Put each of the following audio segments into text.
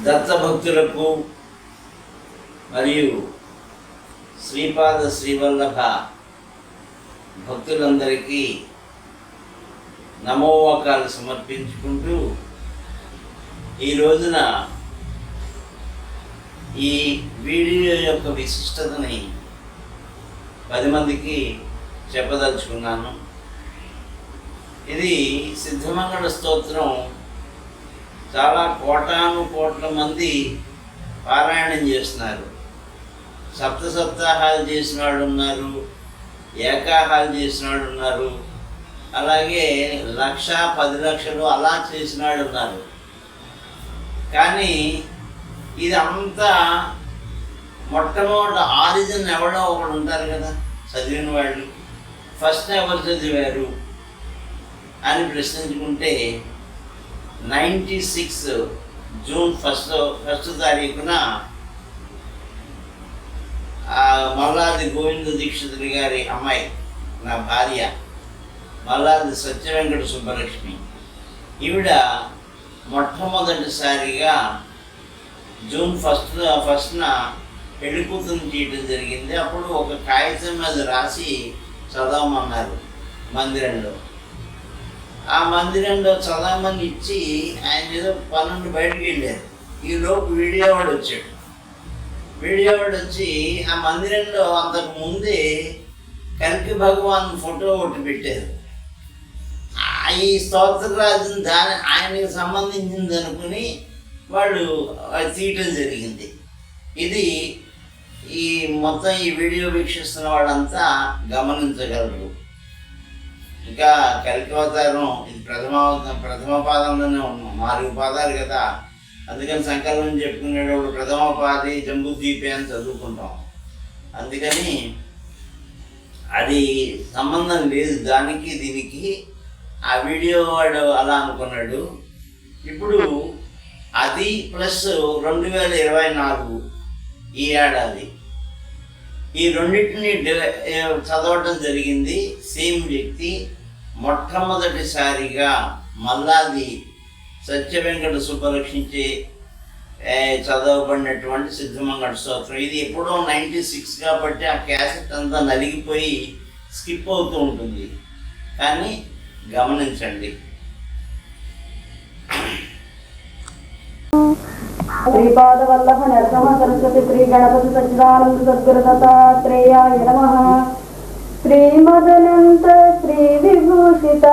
దత్తభక్తులకు మరియు శ్రీపాద శ్రీవల్లభ భక్తులందరికీ నమోవాకాలు సమర్పించుకుంటూ ఈ రోజున ఈ వీడియో యొక్క విశిష్టతని పది మందికి చెప్పదలుచుకున్నాను. ఇది సిద్ధమంగళ స్తోత్రం చాలా కోటాను కోట్ల మంది పారాయణం చేస్తున్నారు. సప్త సప్తాహాలు చేసిన వాళ్ళు ఉన్నారు ఏకాహాలు చేసిన వాళ్ళు ఉన్నారు అలాగే లక్ష పది లక్షలు అలా చేసిన వాళ్ళు ఉన్నారు. కానీ ఇది అంతా మొట్టమొదటి ఆరిజిన్ ఎవడో ఒకడు ఉంటారు కదా చదివిన వాళ్ళు. ఫస్ట్ ఎవరు చదివారు అని ప్రశ్నించుకుంటే ninety six June first first తారీఖున ఆ మల్లాది గోవింద దీక్షితుడి గారి అమ్మాయి నా భార్య మల్లాది సత్యవెంకట సుబ్బలక్ష్మి. ఈవిడ మొట్టమొదటిసారిగా జూన్ ఫస్ట్ ఫస్ట్న పెళ్ళి కూతురు చేయడం జరిగింది. అప్పుడు ఒక కాగితం మీద రాసి చదవమన్నారు మందిరంలో. ఆ మందిరంలో చదవమని ఇచ్చి ఆయన ఏదో పన్నెండు బయటకు వెళ్ళారు. ఈలోపు వీడియో వాడు వచ్చాడు. వీడియో వాడు వచ్చి ఆ మందిరంలో అంతకు ముందే కల్కి భగవాన్ ఫోటో ఒకటి పెట్టారు. ఈ స్తోత్రరాజుని దాని ఆయనకి సంబంధించింది అనుకుని వాళ్ళు అది తీయటం జరిగింది. ఇది ఈ మొత్తం ఈ వీడియో వీక్షిస్తున్న వాళ్ళంతా గమనించగలరు. ఇంకా కలికి అవతారం ఇది ప్రథమ ప్రథమ పాదంలోనే ఉన్నాం. నాలుగు పాదాలు కదా. అందుకని సంకల్పం చెప్పుకునేటప్పుడు ప్రథమ పాది జంబూ అని చదువుకుంటాం. అందుకని అది సంబంధం లేదు. దానికి దీనికి ఆ వీడియో వాడు అలా అనుకున్నాడు. ఇప్పుడు అది ప్లస్ రెండు వేల ఇరవై నాలుగు ఈ ఏడాది. ఈ రెండింటిని చదవటం జరిగింది. సేమ్ వ్యక్తి మొట్టమొదటిసారిగా మల్లాది సత్య వెంకట సుబ్బలక్ష్మించే చదవబడినటువంటి సిద్ధమంగళ స్తోత్రం. ఇది ఎప్పుడో నైంటీ సిక్స్ కాబట్టి ఆ క్యాసెట్ అంతా నలిగిపోయి స్కిప్ అవుతూ ఉంటుంది. కానీ గమనించండి. శ్రీపాద వల్లభ నరసింహ సరస్వతి శ్రీ గణపతి సచ్చిదానంద సద్గురు దత్తాత్రేయాయ నమ శ్రీమదనంత శ్రీ విభూషిత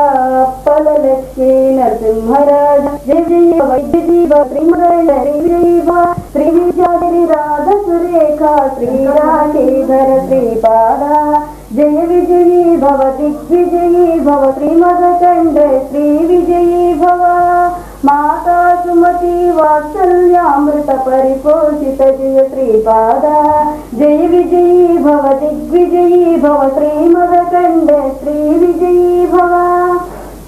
పలలక్ష్మీ నరసింహరాజ జయ జయ వైద్య జీవ శ్రీమదయ శ్రీ విద్యాగిరి రాధ సురేఖ శ్రీరాశీధర శ్రీపాద జయ విజయీ భవ దిగ్విజయీ భవ శ్రీమద కండ శ్రీ విజయీ భవ మాతా సుమతి వాత్సల్యామృత పరిపోషిత జయ శ్రీపాద. జయ విజయీ భవ దిగ్విజయీ భవ శ్రీమద కండ శ్రీ విజయీ భవ.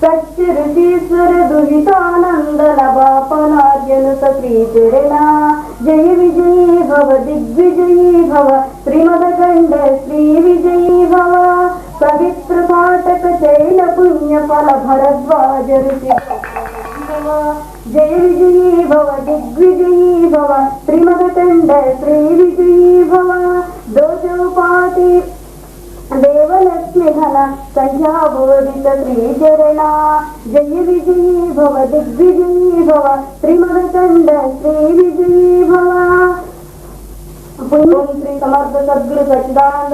సత్య ఋషీశ్వర దుహితానంద లభాపనార్యనుత శ్రీచరణ. జయ విజయీ భవ దిగ్విజయీ భవ శ్రీమద కండ శ్రీ విజయీ భవ. పవిత్ర పాఠక చైన పుణ్య ఫల భరద్వాజ ఋషి భవ జయ విజయీ భవ దిగ్విజయీ భవ శ్రీమద కండ శ్రీ విజయీ భవ దోషోపాతి దేవలక్ష్మి ఘన సంధ్యాబోధిత శ్రీచరణ జయ విజయీ భవ దిగ్విజయీ భవ శ్రీమద కండ శ్రీ విజయీ భవ పుణ్యం శ్రీ సమర్థ సద్గురు సచ్చిదానంద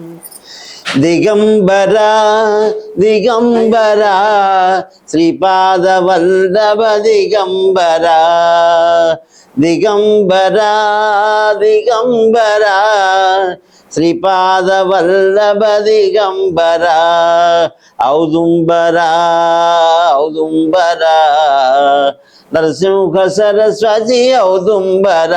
దిగంబర దిగంబర శ్రీపాదవల్లభ దిగంబర దిగంబర దిగంబర శ్రీపాద వల్లభ దిగంబర ఔదుంబర ఔదుంబర నరసింహ సరస్వతి ఔదుంబర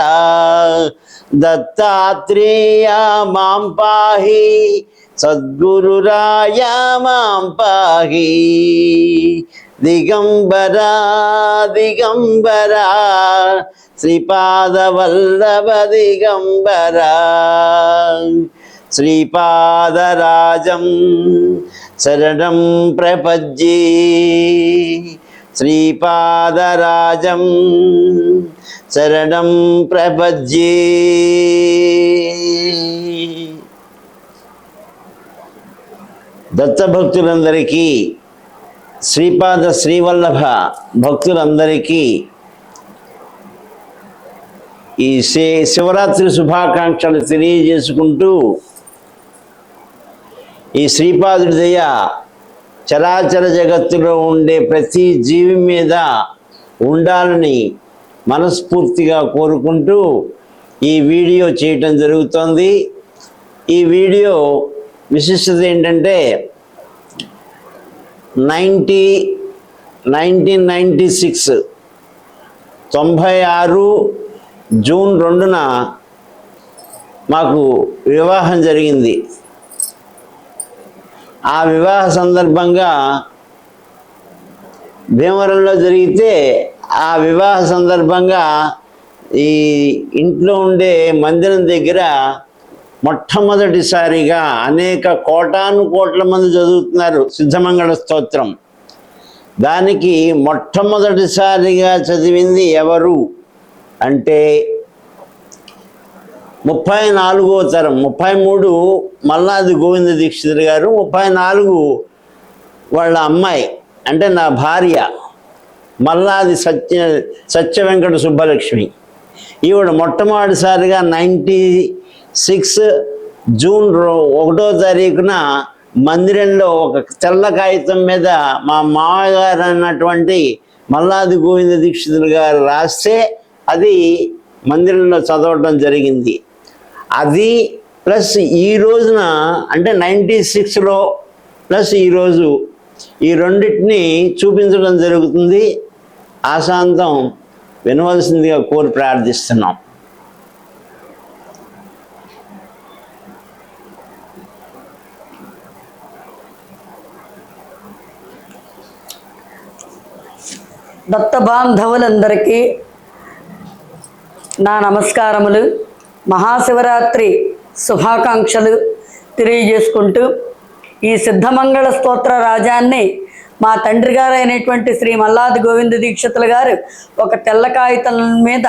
దత్తాత్రేయ మాం పాహి సద్గురురాయ మాం పాహి. దిగంబర దిగంబర శ్రీపాదవల్లభ దిగంబర. శ్రీపాదరాజం శరణం ప్రపజ్జీ. శ్రీపాదరాజం శరణం ప్రపజ్యే దత్తభక్తులందరికీ శ్రీపాద శ్రీవల్లభ భక్తులందరికీ ఈ శి శివరాత్రి శుభాకాంక్షలు తెలియజేసుకుంటూ ఈ శ్రీపాదుడి దయ చరాచర జగత్తులో ఉండే ప్రతి జీవి మీద ఉండాలని మనస్ఫూర్తిగా కోరుకుంటూ ఈ వీడియో చేయటం జరుగుతోంది. ఈ వీడియో విశిష్టత ఏంటంటే నైంటీ నైన్టీన్ నైంటీ సిక్స్ తొంభై ఆరు జూన్ రెండున మాకు వివాహం జరిగింది. ఆ వివాహ సందర్భంగా భీమవరంలో జరిగితే ఆ వివాహ సందర్భంగా ఈ ఇంట్లో ఉండే మందిరం దగ్గర మొట్టమొదటిసారిగా అనేక కోటాను కోట్ల మంది చదువుతున్నారు సిద్ధమంగళ స్తోత్రం. దానికి మొట్టమొదటిసారిగా చదివింది ఎవరు? అంటే ముప్పై నాలుగో తరం ముప్పై మూడు మల్లాది గోవింద దీక్షితులు గారు ముప్పై నాలుగు వాళ్ళ అమ్మాయి అంటే నా భార్య మల్లాది సత్య సత్య వెంకట సుబ్బలక్ష్మి. ఈవిడ మొట్టమొదటిసారిగా నైంటీ సిక్స్ జూన్ ఒకటో తారీఖున మందిరంలో ఒక తెల్ల కాగితం మీద మా మామగారు అన్నటువంటి మల్లాది గోవింద దీక్షితులు గారు రాస్తే అది మందిరంలో చదవటం జరిగింది. అది ప్లస్ ఈ రోజున అంటే నైంటీ సిక్స్లో ప్లస్ ఈరోజు ఈ రెండింటిని చూపించడం జరుగుతుంది. ఆశాంతం వినవలసిందిగా కోరి ప్రార్థిస్తున్నాం. దత్త బాంధవులందరికీ నా నమస్కారములు. మహాశివరాత్రి శుభాకాంక్షలు తెలియజేసుకుంటూ ఈ సిద్ధమంగళ స్తోత్ర రాజాన్ని మా తండ్రి గారు అయినటువంటి శ్రీ మల్లాది గోవింద దీక్షితులు గారు ఒక తెల్ల కాగితం మీద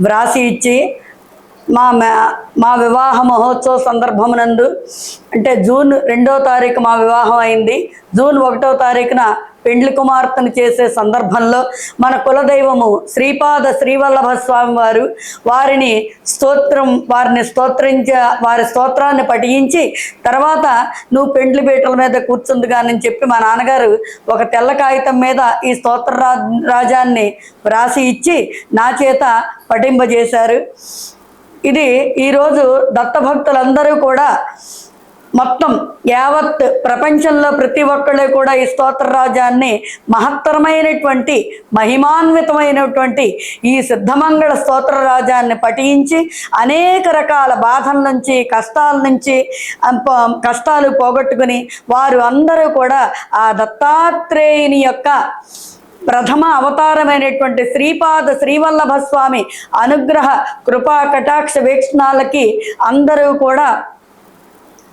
వ్రాసి ఇచ్చి మా మ- మా వివాహ మహోత్సవ సందర్భమునందు అంటే జూన్ రెండో తారీఖు మా వివాహం అయింది. జూన్ ఒకటో తారీఖున పెండ్లి కుమార్తెను చేసే సందర్భంలో మన కులదైవము శ్రీపాద శ్రీవల్లభ స్వామి వారు వారిని స్తోత్రం వారిని స్తోత్రించే వారి స్తోత్రాన్ని పఠించి తర్వాత నువ్వు పెండ్లి పీటల మీద కూర్చుందిగానని చెప్పి మా నాన్నగారు ఒక తెల్ల కాగితం మీద ఈ స్తోత్ర రా రాజాన్ని వ్రాసి ఇచ్చి నా చేత పఠింపజేశారు. ఇది ఈరోజు దత్తభక్తులందరూ కూడా మొత్తం యావత్ ప్రపంచంలో ప్రతి ఒక్కళ్ళు కూడా ఈ స్తోత్ర రాజాన్ని మహత్తరమైనటువంటి మహిమాన్వితమైనటువంటి ఈ సిద్ధమంగళ స్తోత్ర రాజాన్ని పఠించి అనేక రకాల బాధల నుంచి కష్టాల నుంచి కష్టాలు పోగొట్టుకుని వారు అందరూ కూడా ఆ దత్తాత్రేయుని యొక్క ప్రథమ అవతారమైనటువంటి శ్రీపాద శ్రీవల్లభ స్వామి అనుగ్రహ కృపా కటాక్ష వీక్షణాలకి అందరూ కూడా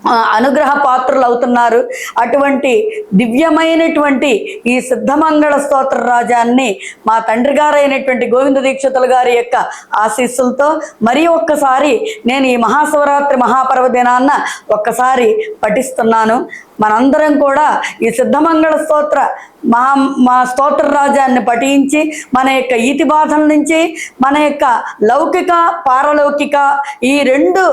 అనుగ్రహ పాత్రలు అవుతున్నారు అటువంటి దివ్యమైనటువంటి ఈ సిద్ధమంగళ స్తోత్ర రాజాన్ని మా తండ్రి గారైనటువంటి గోవింద దీక్షితులు గారి యొక్క ఆశీస్సులతో మరి ఒక్కసారి నేను ఈ మహాశివరాత్రి మహాపర్వదినాన్న ఒక్కసారి పఠిస్తున్నాను. మనందరం కూడా ఈ సిద్ధమంగళ స్తోత్ర మహా మా స్తోత్ర రాజాన్ని పఠించి మన యొక్క ఈతి బాధల నుంచి మన యొక్క లౌకిక పారలౌకిక ఈ రెండు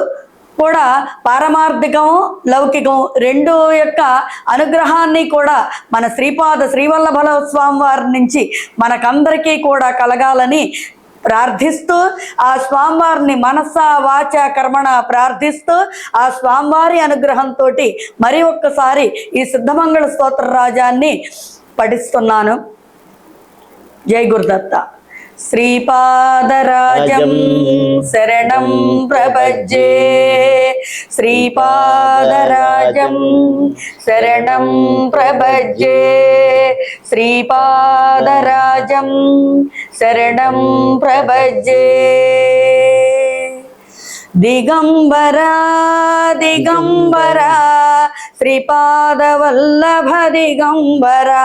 కూడా పారమార్థికం లౌకికం రెండు యొక్క అనుగ్రహాన్ని కూడా మన శ్రీపాద శ్రీవల్లభల స్వామి వారి నుంచి మనకందరికీ కూడా కలగాలని ప్రార్థిస్తూ ఆ స్వామివారిని మనస వాచ కర్మణ ప్రార్థిస్తూ ఆ స్వామివారి అనుగ్రహంతో మరి ఒక్కసారి ఈ సిద్ధమంగళ స్తోత్ర రాజాన్ని పఠిస్తున్నాను. జై గురుదత్త. శ్రీపాదరాజం శరణం ప్రపజ్జే శ్రీపాదరాజం శరణం ప్రపజ్జే శ్రీపాదరాజం శరణం ప్రపజ్జే దిగంబరా దిగంబరా శ్రీపాదవల్లభ దిగంబరా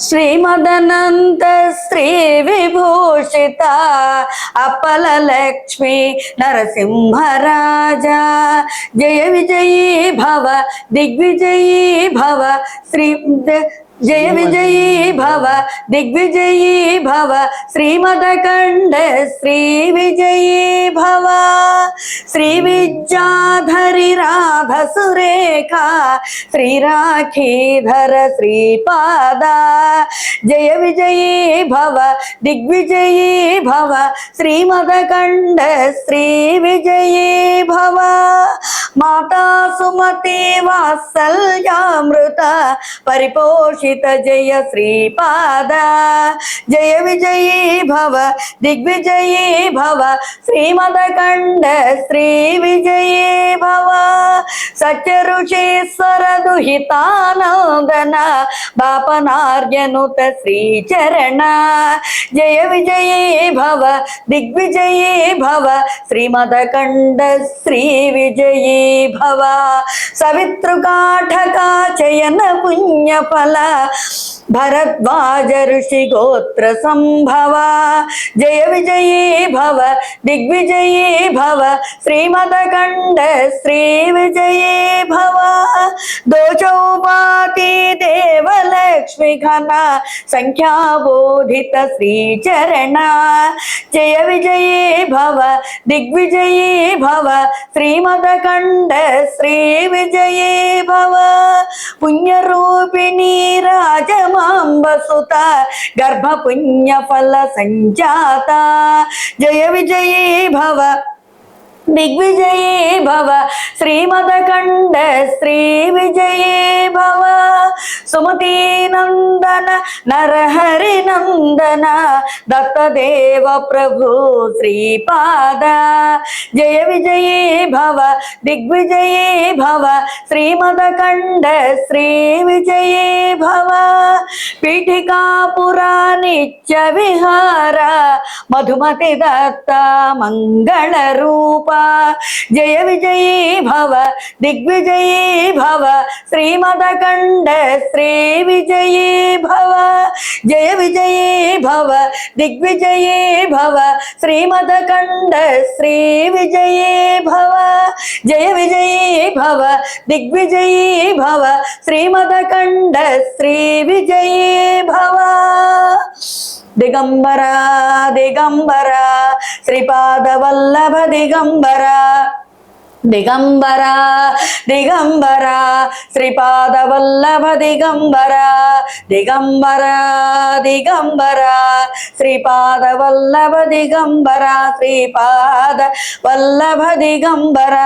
శ్రీమదనంత శ్రీ విభూషిత అప్పల లక్ష్మి నరసింహరాజా జయ విజయీ భవ దిగ్విజయీ భవ శ్రీ ద- జయ విజయీ భవ దిగ్విజయీ భవ శ్రీమదకండ శ్రీ విజయీ భవ శ్రీ విద్యాధరి రాధ సురేఖ శ్రీరాఖీధర శ్రీపాద జయ విజయీ భవ దిగ్విజయీ భవ శ్రీమదకండ శ్రీ విజయీ భవ మాతా సుమతి వాత్సల్యామృత పరిపోషిత జయ శ్రీపాద జయ విజయీ భవ దిగ్విజయీ భవ శ్రీమదకండ శ్రీ విజయీ భవ సత్య ఋషీశ్వర దుహితానందన బాపనార్యనుత శ్రీచరణ జయ విజయీ భవ దిగ్విజయీ భవ శ్రీమదకండ శ్రీ విజయీ భవ సవితృకాఠకా చయన పుణ్యఫల భరద్వాజ ఋషి గోత్ర సంభవ జయ విజయీ భవ దిగ్విజయీ భవ శ్రీమదకండ శ్రీ విజయీ భవ దోచౌపాతి దేవలక్ష్మి ఘన సంఖ్యాబోధిత శ్రీచరణ జయ విజయీ భవ దిగ్విజయీ భవ శ్రీమదకండ శ్రీ విజయీ భవ పుణ్యరూపిణీ రాజమాంబసుత గర్భ పుణ్యఫల సంజాత జయ విజయీ భవ దిగ్విజయీ భవ శ్రీమదకండ శ్రీ విజయీ భవ సుమతీ నందన నరహరి నందన దత్తదేవ ప్రభు శ్రీపాద జయ విజయీ భవ దిగ్విజయీ భవ శ్రీమదకండ శ్రీ విజయీ భవ పీఠికాపురా నిత్య విహార మధుమతి దత్త మంగళ రూప జయ విజయీ భవ దిగ్విజయీ భవ శ్రీమదకండ శ్రీ విజయీ భవ జయ విజయీ భవ శ్రీపాదవల్లభ దిగంబర. దిగంబర దిగంబర శ్రీపాదవల్లభ దిగంబర దిగంబర దిగంబర శ్రీపాదవల్లభ దిగంబర శ్రీపాద వల్లభ దిగంబర.